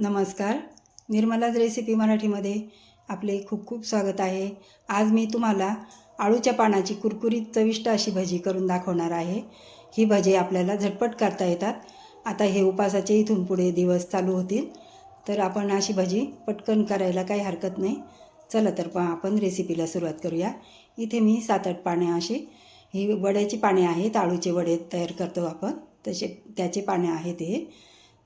नमस्कार. निर्मलाज रेसिपी मराठीमध्ये आपले खूप खूप स्वागत आहे. आज मी तुम्हाला आळूच्या पानाची कुरकुरीत चविष्ट अशी भजी करून दाखवणार आहे. ही भजी आपल्याला झटपट करता येतात. आता हे उपासाचे इथून पुढे दिवस चालू होतील. तर आपण अशी भजी पटकन करायला काही हरकत नाही. चला तर पहा आपण रेसिपीला सुरुवात करूया. इथे मी सात आठ पाने अशी ही वड्याची पाने आहेत आळूचे वडे तयार करतो आपण. तसे त्याचे पाने आहेत हे.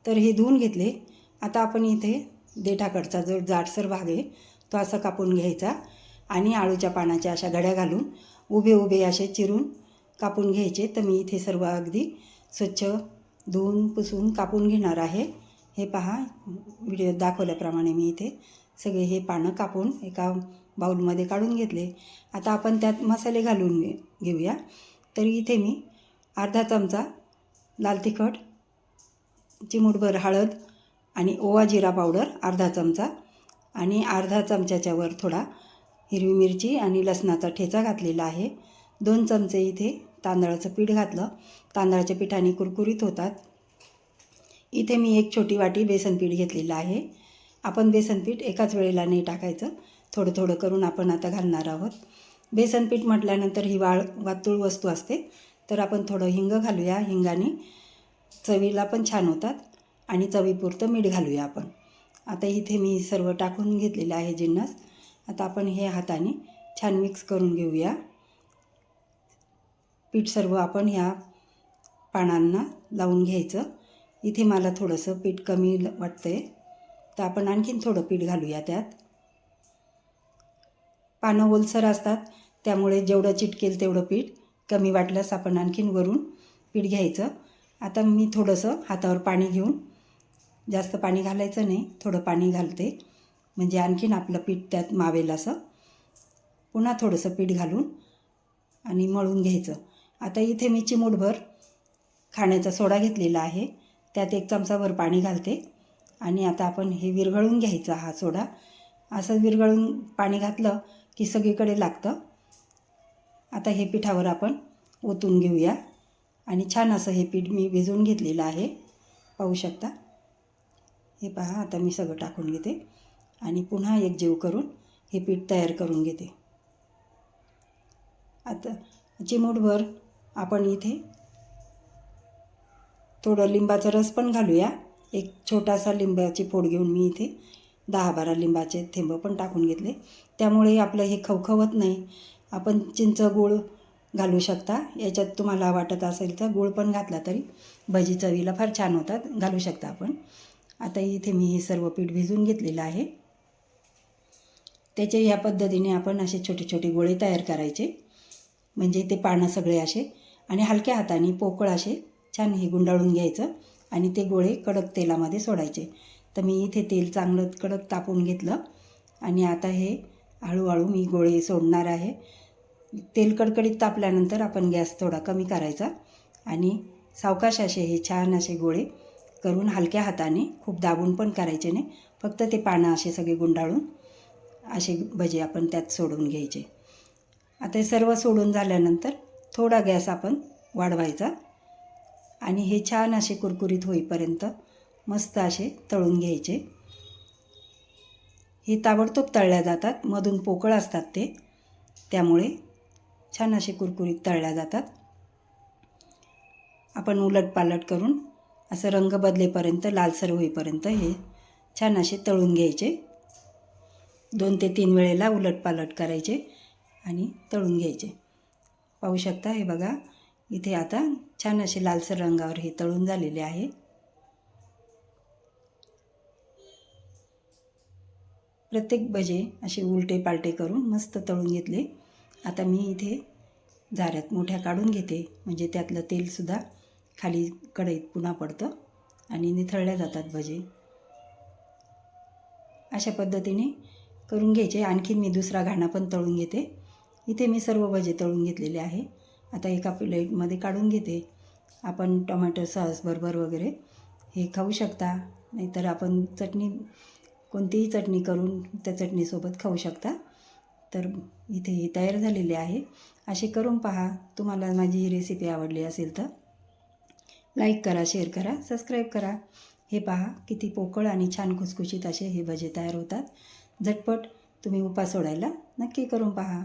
तर हे धुवून घेतले. आता आपण इथे देठाकडचा जो जाडसर भाग आहे तो असा कापून घ्यायचा आणि आळूच्या पानाच्या अशा घड्या घालून उभे उभे असे चिरून कापून घ्यायचे. तर मी इथे सर्व अगदी स्वच्छ धुवून पुसून कापून घेणार आहे. हे पहा व्हिडिओ दाखवल्याप्रमाणे मी इथे सगळे हे पानं कापून एका बाऊलमध्ये काढून घेतले. आता आपण त्यात मसाले घालून घे घेऊया. तरी इथे मी अर्धा चमचा लाल तिखट चिमूटभर हळद आणि ओवा जिरा पावडर अर्धा चमचा आणि अर्धा चमच्याच्या वर थोडा हिरवी मिरची आणि लसणाचा ठेचा घातलेला आहे. दोन चमचे इथे तांदळाचं पीठ घातलं. तांदळाच्या पिठाने कुरकुरीत होतात. इथे मी एक छोटी वाटी बेसन पीठ घेतलेलं आहे. आपण बेसन पीठ एकाच वेळेला नाही टाकायचं. थोडं थोडं करून आपण आता घालणार आहोत. बेसन पीठ म्हटल्यानंतर ही वाळ वातूळ वस्तू असते. तर आपण थोडं हिंग घालूया. हिंगाने चवीला पण छान होतात. आणि चवीपुरतं मीठ घालूया आपण. आता इथे मी सर्व टाकून घेतलेलं आहे जिन्नस. आता आपण हे हाताने छान मिक्स करून घेऊया. पीठ सर्व आपण ह्या पानांना लावून घ्यायचं. इथे मला थोडंसं पीठ कमी वाटतं आहे तर आपण आणखीन थोडं पीठ घालूया त्यात. पानं ओलसर असतात त्यामुळे जेवढं चिटकेल तेवढं पीठ कमी वाटल्यास आपण आणखीन वरून पीठ घ्यायचं. आता मी थोडंसं हातावर पाणी घेऊन जास्त पाणी घालायचं नाही थोडं पाणी घालते. म्हणजे आणखीन आपलं पीठ त्यात मावेल असं. पुन्हा थोडंसं पीठ घालून आणि मळून घ्यायचं. आता इथे मी चिमूटभर खाण्याचा सोडा घेतलेला आहे. त्यात एक चमचाभर पाणी घालते. आणि आता आपण हे विरघळून घ्यायचा हा सोडा. असं विरघळून पाणी घातलं की सगळीकडे लागतं. आता हे पिठावर आपण ओतून घेऊया. आणि छान असं हे पीठ मी भिजवून घेतलेलं आहे. पाहू शकता. हे पहा आता मी सगळं टाकून घेते. आणि पुन्हा एक जीव करून हे पीठ तयार करून घेते. आता चिमूटभर आपण इथे थोडं लिंबाचा रस पण घालूया. एक छोटासा लिंबाची फोड घेऊन मी इथे दहा बारा लिंबाचे थेंब पण टाकून घेतले. त्यामुळे आपलं हे खवखवत नाही. आपण चिंच गूळ घालू शकता. याच्यात तुम्हाला वाटत असेल तर गूळ पण घातला तरी भजी चवीला फार छान होतात. घालू शकता आपण. आता इथे मी हे सर्व पीठ भिजून घेतलेलं आहे. त्याचे ह्या पद्धतीने आपण असे छोटे छोटे गोळे तयार करायचे. म्हणजे ते पानं सगळे असे आणि हलक्या हाताने पोकळ असे छान हे गुंडाळून घ्यायचं आणि ते गोळे कडक तेलामध्ये सोडायचे. तर मी इथे तेल चांगलं कडक तापून घेतलं आणि आता हे हळूहळू मी गोळे सोडणार आहे. तेल कडकडीत तापल्यानंतर आपण गॅस थोडा कमी करायचा आणि सावकाश असे हे छान असे गोळे करून हलक्या हाताने खूप दाबून पण करायचे नाही. फक्त ते पानं असे सगळे गुंडाळून असे भजे आपण त्यात सोडून घ्यायचे. आता हे सर्व सोडून झाल्यानंतर थोडा गॅस आपण वाढवायचा आणि हे छान असे कुरकुरीत होईपर्यंत मस्त असे तळून घ्यायचे. हे ताबडतोब तळल्या जातात. मधून पोकळ असतात ते. त्यामुळे छान असे कुरकुरीत तळल्या जातात. आपण उलट पालट करून असं रंग बदलेपर्यंत लालसर होईपर्यंत हे छान असे तळून घ्यायचे. दोन ते तीन वेळेला उलट पालट करायचे आणि तळून घ्यायचे. पाहू शकता हे बघा इथे आता छान असे लालसर रंगावर हे तळून झालेले आहे. प्रत्येक भजे असे उलटे पालटे करून मस्त तळून घेतले. आता मी इथे झाऱ्यात मोठ्या काढून घेते. म्हणजे त्यातलं तेलसुद्धा खाली कढईत पुन्हा पडतं आणि निथळल्या जातात भजे. अशा पद्धतीने करून घ्यायचे. आणखीन मी दुसरा घाणा पण तळून घेते. इथे मी सर्व भजे तळून घेतलेले आहे. आता एका प्लेटमध्ये काढून घेते. आपण टोमॅटो सॉस बरोबर वगैरे हे खाऊ शकता. नाहीतर आपण चटणी कोणतीही चटणी करून त्या चटणीसोबत खाऊ शकता. तर इथे हे तयार झालेले आहे. असे करून पहा. तुम्हाला माझी ही रेसिपी आवडली असेल तर. लाईक करा शेअर करा सबस्क्राईब करा. हे पहा किती पोकळ आणि छान खुसखुशीत असे हे भजे तयार होतात. झटपट तुम्ही उपास सोडायला नक्की करून पहा.